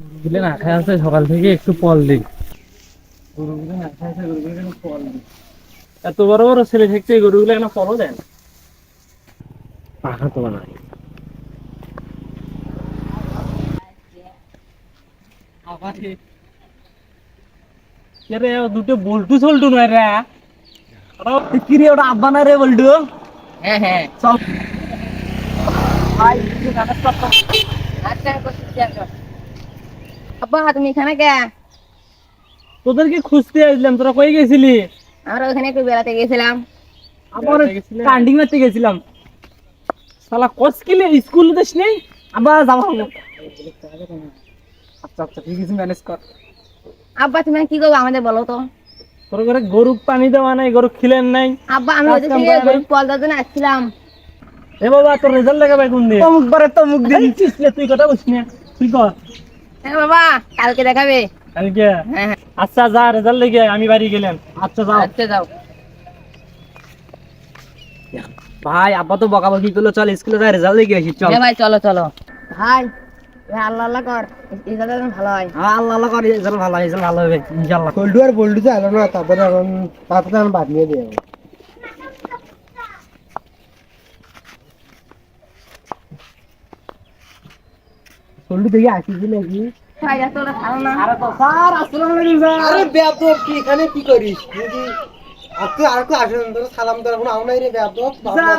গরুগুলো না খায় আছে সকাল থেকে একটু ফল দিই। গরুগুলো না খায় আছে গরুগুলো একটু ফল দিই? এত বড় বড় ছেলে থাকতে এই গরুগুলো কেন ফলও দেন পাখা তো নাই রে দুটো বল্টু চল্টু নয় রে। ওটা ওটা আব্বা না রে বল্টু? হ্যাঁ হ্যাঁ। চল। আচ্ছা কর আব্বা তুমি এখানে কে? তোদেরকে খুঁজতে আসলাম তোরা কই গেছিলি? আমরা ওখানে একটু বেড়াতে গেছিলাম। আবার কান্ডিং মারতে গেছিলাম। শালা কসকিলে স্কুল দেশ নেই? আবার যাব আচ্ছা আচ্ছা ঠিক আছে ম্যানেজ কর। আব্বা তুমি কি করব আমাদের বলো তো। তোর ঘরে গরু পানি দেওয়া নাই গরু খিলেন নাই। আব্বা আমি ওদের থেকে নাই? পল দাদা আসছিলাম। এ বাবা তোর রেজাল্ট লাগাবে কোন দিন তমুক বারে তমুক দিন। তুই কথা বলিস না। তুই কর। হ্যাঁ বাবা কালকে দেখাবে। কালকে? হ্যাঁ হ্যাঁ। আচ্ছা যা রেজাল্ট লেগে আমি বাড়ি গেলাম। আচ্ছা যাও। আচ্ছা যাও। ভাই আব্বা তো বকাবকি করল চল স্কুলে যাই রেজাল্ট লেগে আসি চল। হ্যাঁ ভাই চলো চলো। ভাই এ আল্লাহ আল্লাহ কর এই ভালো হয়। হ্যাঁ আল্লাহ আল্লাহ করে রেজাল্ট ভালো রেজাল্ট ভালো হবে ইনশাআল্লাহ। বল্টু আর বল্টু তো না তারপরে এখন তারপরে আমি বাদ নিয়ে দিয়ে বল্টু দেখি আসিস নাকি ভাই এত ওটা ভালো না। আরে তো স্যার আসসালামু আলাইকুম স্যার। আরে বেয়াদব কি এখানে কি করিস? যদি আর তুই আসেন তোর সালাম দেওয়ার কোনো আও নাই রে বেয়াদব।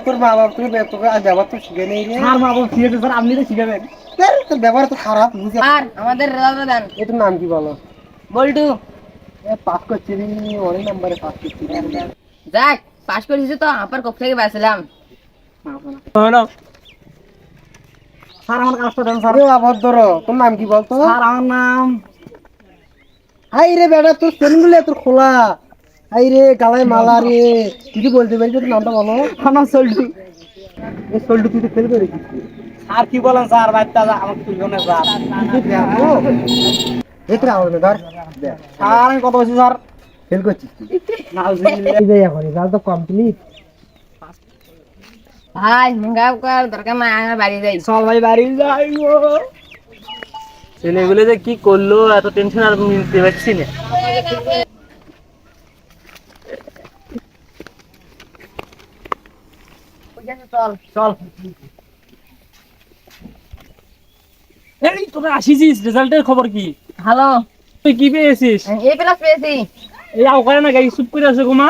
তোর মা বাবা তোর বে- তোকে আর ব্যবহার তো শিখে নেই রে। স্যার মা বাবা ঠিক স্যার আপনি তো শিখাবেন তোর ব্যবহার তো খারাপ বুঝে আর আমাদের রেজাল্ট দেন। নাম কি বলো? বল্টু। এ পাস করছি রে, অনেক নাম্বারে পাস করছি যাক পাস করেছি তো আপার কপ থেকে বাঁচলাম স্যার আমার কাজটা দেন স্যার অভদ্র তোর নাম কি বলতো? স্যার আমার নাম। হাই রে বেটা তোর সেনগুলো তোর খোলা। হাই রে গালায় মালা রে। তুই বলতে তোর নামটা বলো। আমার সল্টু। এই সোলটু তুই তো ফেল করে স্যার কি বলেন স্যার বাচ্চা আমাকে তুলবে না স্যার। দেখতে ধর। স্যার আমি কত বলছি স্যার। ফেল করছিস এখন তো কমপ্লিট ভাই দরকার নাই আমার বাড়ি যাই। চল ভাই বাড়ি যাই গো। ছেলেগুলো যে কি করল এত টেনশন আর নিতে পারছি না। চল চল। এই তোরা আসিছিস রেজাল্টের খবর কি? ভালো তুই কি পেয়েছিস? এই প্লাস পেয়েছি। এই আওকারে না গাড়ি চুপ করে আছে গোমা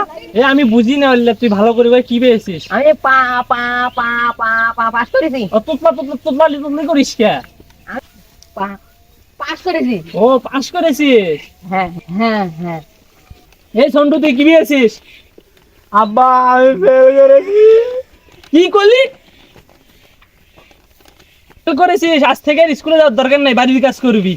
আমি বুঝি না তুই ভালো করে কি পেয়েছিস? আমি পা পা পা পা পা পাস করেছি। ও তোতলা তোতলা তোতলা তোতলা করিস কে? পা পাস করেছি। ও পাস করেছিস? হ্যাঁ হ্যাঁ হ্যাঁ। এই সন্টু তুই কি পেয়েছিস? আব্বা আমি ফেল করেছি। কি করলি? করেছিস? আজ থেকে আর স্কুলে যাওয়ার দরকার নাই বাড়ির কাজ করবি।